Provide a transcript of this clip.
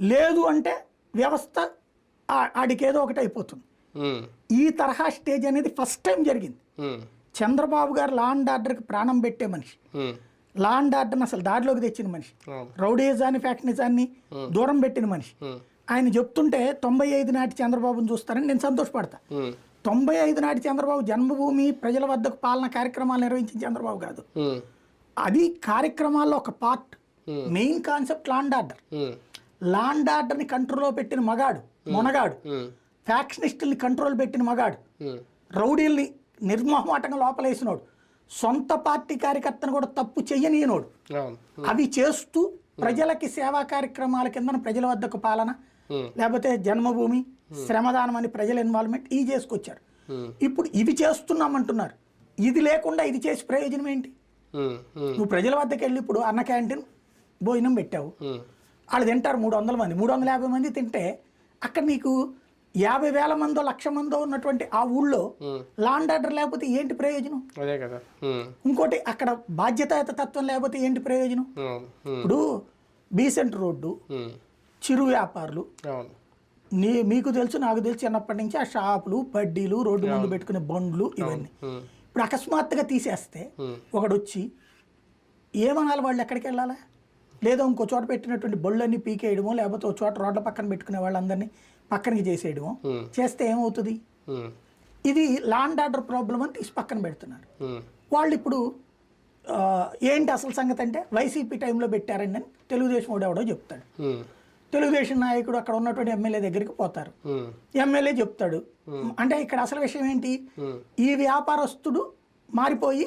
లేదు అంటే వ్యవస్థ ఆ- ఆడికి ఏదో ఒకటి అయిపోతుంది ఈ తరహా స్టేజ్ అనేది ఫస్ట్ టైం జరిగింది. చంద్రబాబు గారు లా అండ్ ఆర్డర్కి ప్రాణం పెట్టే మనిషి. లా అండ్ ఆర్డర్ని అసలు దారిలోకి తెచ్చిన మనిషి. రౌడీజాన్ని ఫ్యాక్షనిజాన్ని దూరం పెట్టిన మనిషి. ఆయన చెప్తుంటే తొంభై ఐదు నాటి చంద్రబాబుని చూస్తారని నేను సంతోషపడతా. తొంభై ఐదు నాటి చంద్రబాబు జన్మభూమి ప్రజల వద్దకు పాలన కార్యక్రమాలు నిర్వహించిన చంద్రబాబు కాదు. అది కార్యక్రమాల్లో ఒక part. Main concept law and order. Um, law and ఆర్డర్ని కంట్రోల్లో పెట్టిన మగాడు మొనగాడు ఫ్యాక్షనిస్టుల్ని కంట్రోల్ పెట్టిన మగాడు రౌడీల్ని నిర్మోహమాటంగా లోపలేసినోడు సొంత పార్టీ కార్యకర్తను కూడా తప్పు చెయ్యనీయనోడు. అవును. అవి చేస్తూ ప్రజలకి సేవా కార్యక్రమాల కింద ప్రజల వద్దకు పాలన లేకపోతే జన్మభూమి శ్రమదానం అని ప్రజల ఇన్వాల్వ్మెంట్ ఇవి చేసుకొచ్చారు. ఇప్పుడు ఇవి చేస్తున్నామంటున్నారు. ఇది లేకుండా ఇది చేసి ప్రయోజనం ఏంటి? నువ్వు ప్రజల వద్దకు వెళ్ళి ఇప్పుడు అన్న క్యాంటీన్ భోజనం పెట్టావు. వాళ్ళు తింటారు మూడు వందల మంది. మూడు వందల యాభై మంది తింటే అక్కడ నీకు యాభై వేల మందో లక్ష మందో ఉన్నటువంటి ఆ ఊళ్ళో లాండ్ ఆర్డర్ లేకపోతే ఏంటి ప్రయోజనం? అదే కదా. ఇంకోటి అక్కడ బాధ్యతాయుత తత్వం లేకపోతే ఏంటి ప్రయోజనం? ఇప్పుడు బీసెంట్ రోడ్డు చిరు వ్యాపారులు. నీ మీకు తెలుసు నాకు తెలుసు చిన్నప్పటి నుంచి ఆ షాపులు బడ్డీలు రోడ్డు ముందు పెట్టుకునే బండ్లు ఇవన్నీ. ఇప్పుడు అకస్మాత్తుగా తీసేస్తే ఒకడు వచ్చి ఏమనాలి వాళ్ళు ఎక్కడికి వెళ్ళాలా? లేదా ఇంకో చోట పెట్టినటువంటి బళ్ళన్నీ పీకేయడమో లేకపోతే ఒక చోట రోడ్ల పక్కన పెట్టుకునే వాళ్ళందరినీ పక్కనకి చేసేయడమో చేస్తే ఏమవుతుంది? ఇది లాండ్ ఆర్డర్ ప్రాబ్లం అని తీసి పక్కన పెడుతున్నారు. వాళ్ళు ఇప్పుడు ఏంటి అసలు సంగతి అంటే వైసీపీ టైంలో పెట్టారండి అని తెలుగుదేశం వాడు ఎవడో చెప్తాడు. తెలుగుదేశం నాయకుడు అక్కడ ఉన్నటువంటి ఎమ్మెల్యే దగ్గరికి పోతారు. ఎమ్మెల్యే చెప్తాడు. అంటే ఇక్కడ అసలు విషయం ఏంటి. ఈ వ్యాపారస్తుడు మారిపోయి